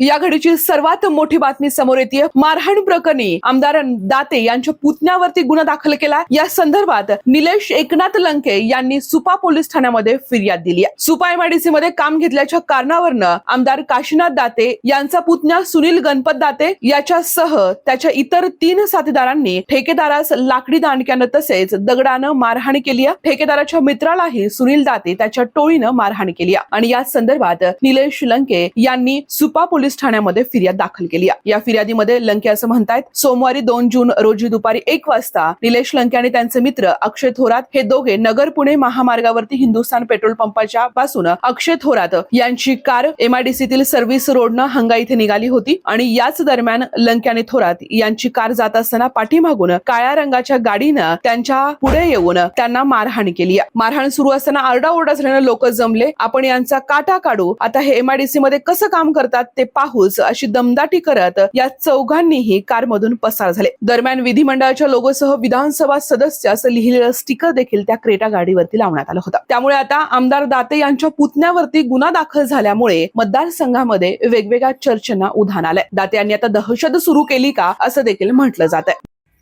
या घडीची सर्वात मोठी बातमी समोर येते मारहाण प्रकरणी आमदार दाते यांच्या पुतण्यावरती गुन्हा दाखल केला. या संदर्भात निलेश एकनाथ लंके यांनी सुपा पोलीस ठाण्यामध्ये फिर्याद दिली आहे. सुपा एमआयडीसी मध्ये काम घेतल्याच्या कारणावरनं आमदार काशीनाथ दाते यांचा पुतण्या सुनील गणपत दाते याच्यासह त्याच्या इतर तीन साथीदारांनी ठेकेदारास लाकडी दांडक्यानं तसेच दगडानं मारहाण केली आहे. ठेकेदाराच्या मित्रालाही सुनील दाते त्याच्या टोळीनं मारहाण केली आणि या संदर्भात निलेश लंके यांनी सुपा पोलीस ठाण्यामध्ये फिर्याद दाखल केली या फिर्यादीमध्ये लंके असं म्हणतायत सोमवारी दोन जून रोजी दुपारी एक वाजता निलेश लंके आणि त्यांचे मित्र अक्षय थोरात हे दोघे नगर पुणे महामार्गावरती हिंदुस्थान पेट्रोल पंपाच्या पासून अक्षय थोरात यांची कार एमआयडीसीतील सर्व्हिस रोडनं हंगा इथे निघाली होती आणि याच दरम्यान लंके आणि थोरात यांची कार जात असताना पाठीमागून काळ्या रंगाच्या गाडीनं त्यांच्या पुढे येऊन त्यांना मारहाण केली मारहाण सुरू असताना आरडाओरडा झाल्यानं लोक जमले. आपण यांचा काटा काढू. आता हे एमआयडीसी मध्ये कसं काम करतात ते पाहूच अशी दमदाटी करत या चौघांनीही कारमधून पसार झाले. दरम्यान विधिमंडळाच्या लोगोसह विधानसभा सदस्य असं लिहिलेलं स्टिकर देखील त्या क्रेटा गाडीवरती लावण्यात आलं होतं. त्यामुळे आता आमदार दाते यांच्या पुतण्यावरती गुन्हा दाखल झाल्यामुळे मतदारसंघामध्ये वेगवेगळ्या चर्चेना उधाण आलंय. दाते यांनी आता दहशत सुरू केली का असं देखील म्हटलं जात आहे